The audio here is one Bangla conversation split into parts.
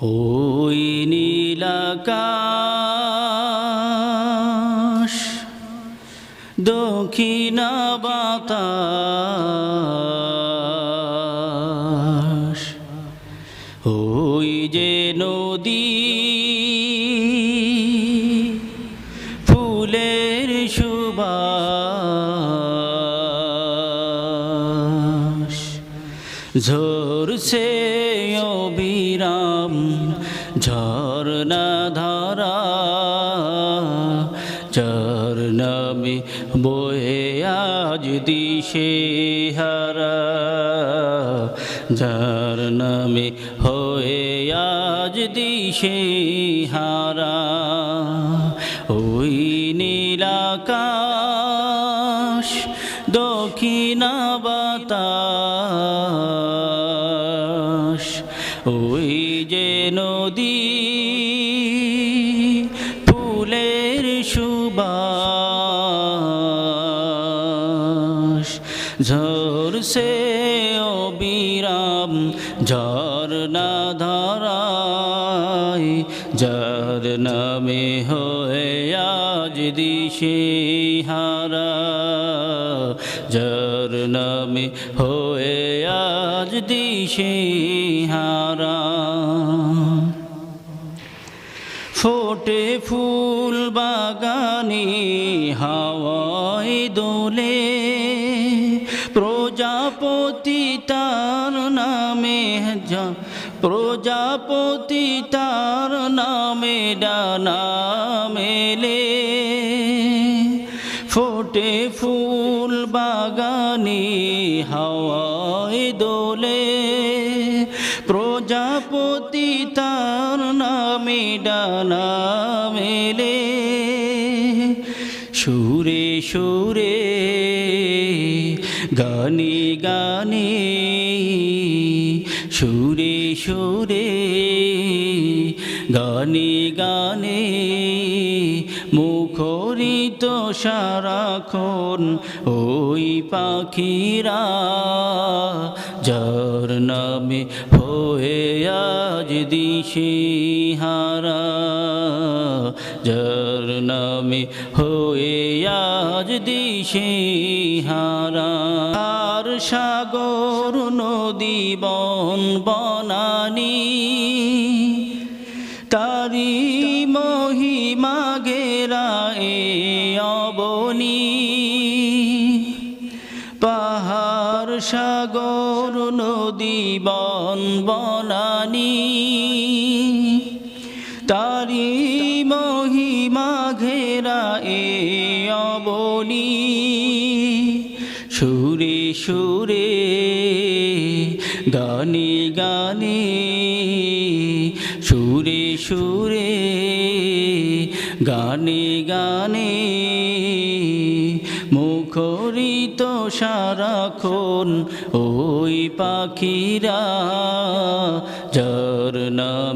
ওই নীলাকাশ দক্ষিণা বাতাস ওই যে নদী ফুলের সুবাস ঝরছে নামে বয়ে আজ দিশে হারা, যার নামে হয়ে আজ দিশে হারা। ওই নীলাকাশ দক্ষিণা বাতাস, ওই যে নদী ঝরছে অবিরাম ঝরনা ধারায় যার নামে হয়ে আজ দিশে হারা, যার নামে হয়ে আজ দিশে হারা। ফোটে ফুল বাগানে হাওয়ায় দোলে প্রজাপতি তার নামে যা, প্রজাপতি তার নামে ডানা মেলে। ফোটে ফুল বাগানে হাওয়ায় দোলে। প্রজাপতি তার নামে ডানা মেলে। সুরে সুরে গানে, সুরে সুরে গানে গানে মুখরিত সারাক্ষণ ওই পাখিরা যার নামে হয়ে আজ দিশে হারা যার নামে হয়ে আজ দিশে হারা। আর সাগর নদী বন বনানি, তারি মহিমা গেরা এ অবনী। পাহাড়, সাগর, নদী বন বনানি তারি মহিমা ঘেরা এ অবনী। সুরে সুরে গানে গানে, সুরে সুরে গানে গানে, মুখরিত সারাক্ষণ ওই পাখিরা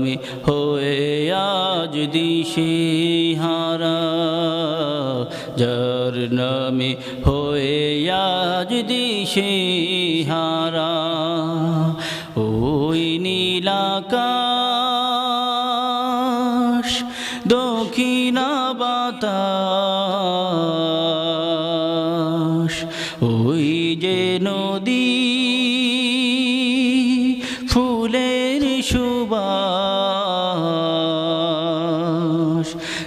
নামে হয়ে আজ দিশে হারা। যার নামে হয়ে আজ দিশে হারা। ওই নীলাকাশ দক্ষিণা বাতাস। ওই যে নদী, ফুলের সুবাস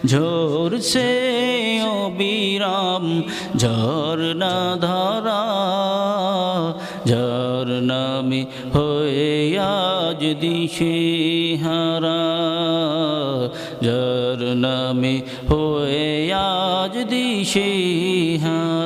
ঝরছে অবিরাম ঝরনা ধারা যার নামে হয়ে আজ দিশে হারা যার নামে হয়ে আজ দিশে হারা।